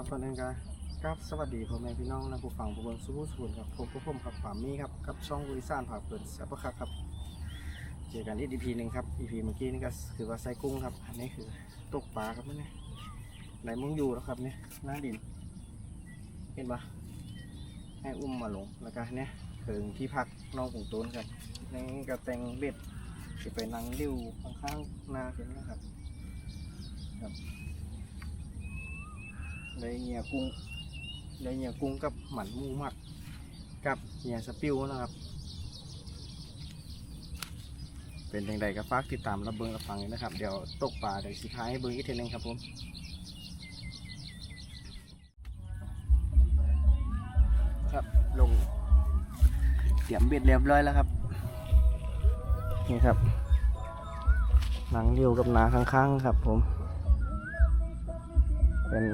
ครับก่อนอื่นก็ครับสวัสดีพ่อแม่พี่น้องและผู้ฟังผู้เบิ่งสู้สุนครับพบกับผมครับป่ามีครับกับช่องบริษัทผ่าเปิดแซ่บคักครับเจอกันอีก EP หนึ่งครับ EP เมื่อกี้นี่ก็คือว่าไซกุ้งครับอันนี้คือตกปลาครับนี่ไหนมึงอยู่แล้วครับเนี่ยหน้าดิน เห็นปะให้อุ้มมาลงแล้วก็เนี่ยถึงที่พักน้องผงตูนครับนี่ก็แต่งเบ็ดจะไปนั่งริ้วข้างๆหน้าเห็นนะครับครับ ได้เหี่ยกุ้งได้เหี่ยกุ้งกับหมันมูมักกับเหี่ยสปิวนะครับ เป็นยังไงก็ฝากติดตามรับเบิ้งรับฟังเลยนะครับ เดี๋ยวตกปลาเดี๋ยวสุดท้ายให้เบิ้งอีกทีนึงครับผมครับลงเตรียมเบ็ดเรียบร้อยแล้วครับ นี่ครับหนังเดียวกับหนาข้างๆครับผม เป็น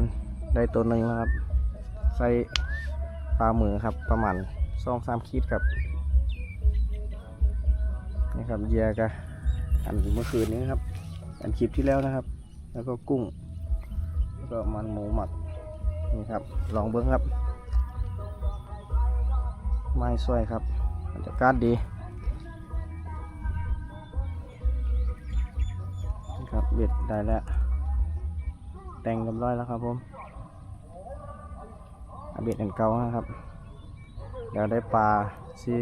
ได้ตัวหนึ่งแล้วครับ ใส่ปลาหมือครับ ประมาณสองสามขีดครับ นี่ครับเยียกะอันเมื่อคืนนี้ครับ อันคลิปที่แล้วนะครับ แล้วก็กุ้ง แล้วก็มันหมูหมัก นี่ครับ ลองเบิ้งครับ ไม้สวยครับบรรยากาศดีนี่ครับเบ็ดได้แล้ว แต่งเรียบร้อยแล้วครับผม เบ็ดอันเก่านะครับเดี๋ยวได้ปลาซี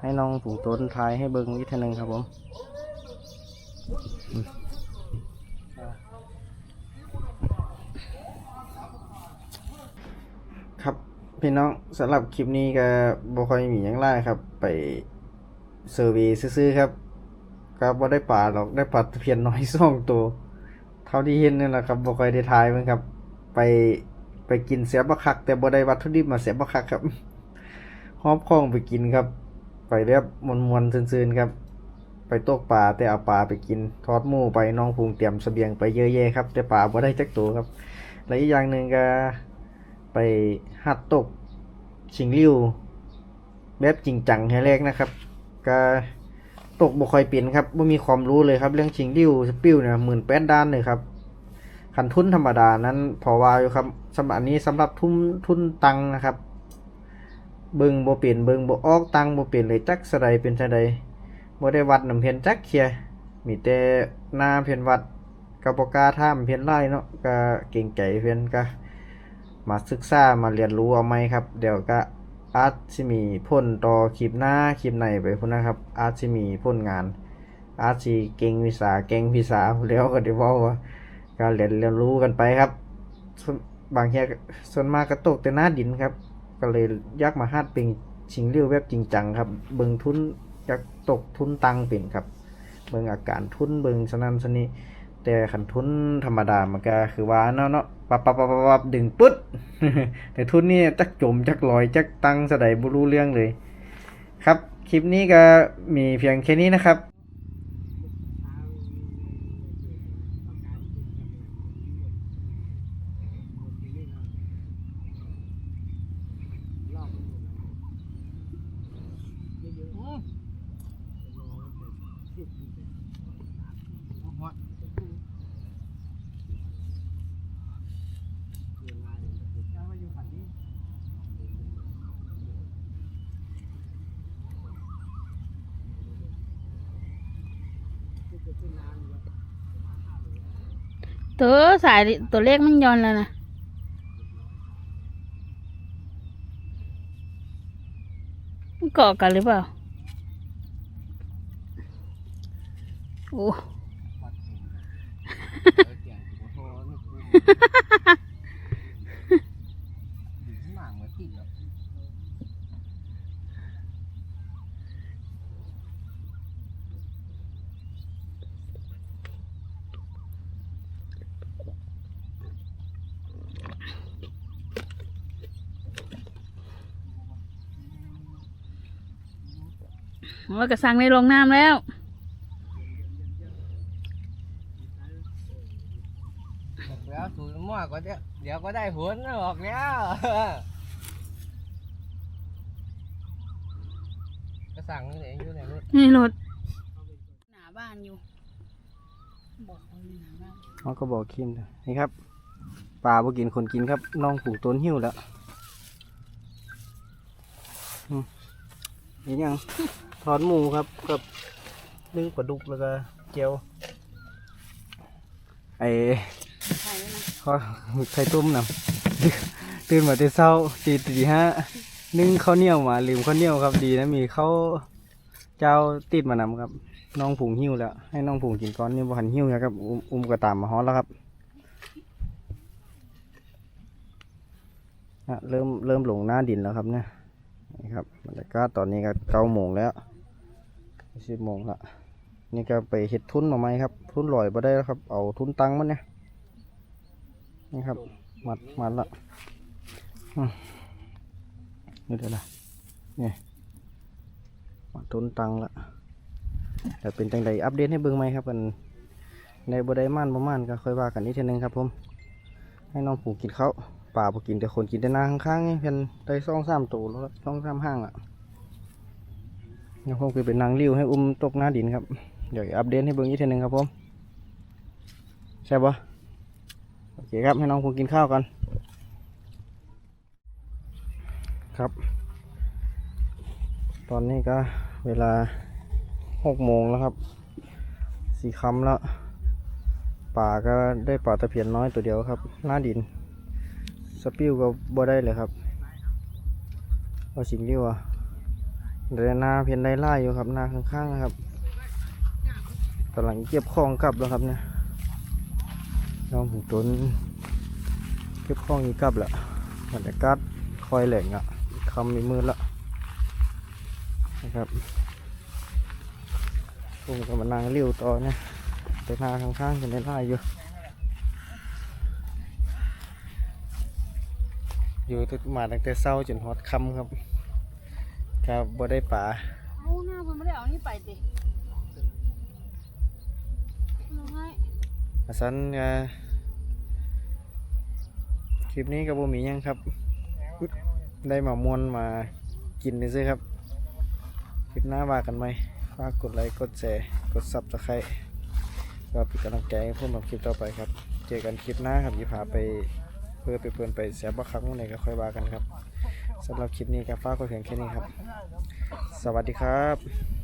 ให้น้องผูงต้นทายให้เบิ้งอีกทีหนึงครับผมครับพี่น้องสำหรับคลิปนี้ก็บ่ค่อยมีอย่างไรครับ ไปเซอร์วีซื้อครับก็บ่ได้ปลาหรอกได้ปลาเพียนน้อยสองตัว เท่าที่เห็นนี่แหละครับบ่ค่อยได้ทายมันครับ ไป ไปกินเสียบะคัก แต่บ่ได้วัตถุดิบมาเสียบะคักครับหอบข้องไปกินครับ ไปเรียบมวนมวนๆซื่นๆครับ ไปตกปลาแต่เอาปลาไปกินทอดหมูไปน้องพุงเตรียมเสบียงไปเยอะแยะครับ แต่ปลาบ่ได้จักตัวครับและอีกอย่างหนึ่งก็ไปหัดตกชิงริ้วแบบจริงจังให้แรกนะครับ ก็ตกบ่ค่อยเป็นครับบ่มีความรู้เลยครับ เรื่องชิงริ้วสปิวเนี่ยหมื่นแปดด้านเลยครับ คันทุนธรรมดานั้นพอว่าอยู่ครับสำหรับอันนี้สำหรับทุนทุนตังนะครับ เบิงโบเปลี่ยนเบิงโบออกตังโบเปลี่ยนเลยจักสะใดเป็นสะใดบ่ได้วัดน้ำเพียนจักเคียมีแต่หน้าเพียนวัดก็บ่กล้าถามเพียนไล่เนาะก็เก่งใจเพียนก็มาศึกษามาเรียนรู้เอาไหมครับ เดี๋ยวก็อาจสิมีพ้นต่อคลิปหน้าคลิปในไปพุ่นนะครับ อาจสิมีพ้นงาน อาจสิเก่งวิสาเก่งพิสาแล้วก็ได้เว้าว่า ก็เรียนเรียนรู้กันไปครับส่วนบางทีก็ส่วนมากก็ตกแต่หน้าดินครับ ก็เลยยากมาฮาดเป็นชิงเลี้ยวแบบจริงจังครับ เบิงทุนยากตกทุนตังเป็นครับ เบิงอาการทุนเบิงสนันสนิแต่ขันทุนธรรมดามันก็คือว่าเนาะเนาะปับปับปับปับปับดึงปึ๊ดแต่ทุนนี่จักจมจักลอยจักตังสะใดบ่รู้เรื่องเลย ครับ คลิปนี้ก็มีเพียงแค่นี้นะครับ ตัวสายตัวเลขมันย้อนแล้วนะมันเกาะกันหรือเปล่า โอ้ ว่ากระสังในโรงน้ำแล้วแล้วถูกมั่วก็จะเดี๋ยวก็ได้ผลออกแล้วก็สั่งนี่เองอยู่ในรถนี่รถหนาบ้านอยู่บอกเขาหนาบ้านเขาก็บอกคินนี่ครับปลาบ่กินคนกินครับน้องผูกต้นหิ้วแล้ว อืมนี่ยัง ทอดหมูครับกับนึ่งปลาดุกแล้วก็เจียวไอ้ใช่นะข้อไข่ต้มนำตื่นมาแต่เช้าตีตีห้านึ่งข้าวเหนียวมาลืมข้าวเหนียวครับดีนะมีข้าวเจ้าติดมานำครับ น้องผงหิ้วแล้ว ให้น้องผงกินก้อนนี่บ่หันหิ้วนะครับอุ้มอุ้มกระตามมาฮ้อนแล้วครับอะเริ่มเริ่มลงหน้าดินแล้วครับเนี่ยนี่ครับบรรยากาศตอนนี้ก็เก้าโมงแล้ว สิบโมงละนี่ก็ไปเห็ดทุนมาไหมครับ ทุนลอยมาได้แล้วครับ เอาทุนตังมันเนี่ยนี่ครับ มัดมัดละนี่เดี๋ยวนะนี่มัดทุนตังละแต่เป็นจังใดอัปเดตให้เบิ่งไหมครับกันในบได้ม่านประมาณก็ค่อยว่ากันนิดนึงครับผมให้น้องผูกกินเขาป่าผูกกินแต่คนกินแต่นาข้างๆนี่เพียนได้สองสามตัวแล้วสองสามห้างอะ ยังคงคือเป็นนางริ้วให้อุ้มตกหน้าดินครับ เดี๋ยวอัปเดตให้เบิ่งอีกทีหนึงครับผมใช่ปะโอเคครับให้น้องผูกกินข้าวกันครับ ตอนนี้ก็เวลาหกโมงแล้วครับสี่คำแล้วป่าก็ได้ป่าตะเพียนน้อยตัวเดียวครับ หน้าดิน สปิวก็บ่ได้เลยครับเอาสิ่งที่ว่า เดินนาเพียนได้ไล่อยู่ครับนาข้างๆนะครับกำลังเก็บของกลับแล้วครับเนี่ยน้องหูต้นเก็บของอีกกลับแล้วบรรยากาศคอยแหล่งอะคำมีมือละนะครับผมก็มานั่งเลี้ยวต่อเนี่ยไปหน้าข้างๆจะได้ไล่อยู่อยู่ตั้งมาตั้งแต่เช้าจนฮอดค่ำครับ ครับบ่ได้ป่าเอาหน้ามันไม่ได้เอานี่ไปดิเอาให้อาสันก็คลิปนี้ก็บ่มีหยังครับ ได้มามวนมากินซื้อๆครับ คลิปหน้าว่ากันไหมฝากกดไลค์ กดแชร์ กดซับสไครต์ก็เป็นกำลังใจให้ผมทำคลิปต่อไปครับ เจอกันคลิปหน้าครับอย่าพาไปเพื่อไปเพื่อนไปเสียบักครั้งไหนก็ค่อยว่ากันครับ สำหรับคลิปนี้ก็ฝากไว้เพียงแค่นี้ครับ สวัสดีครับ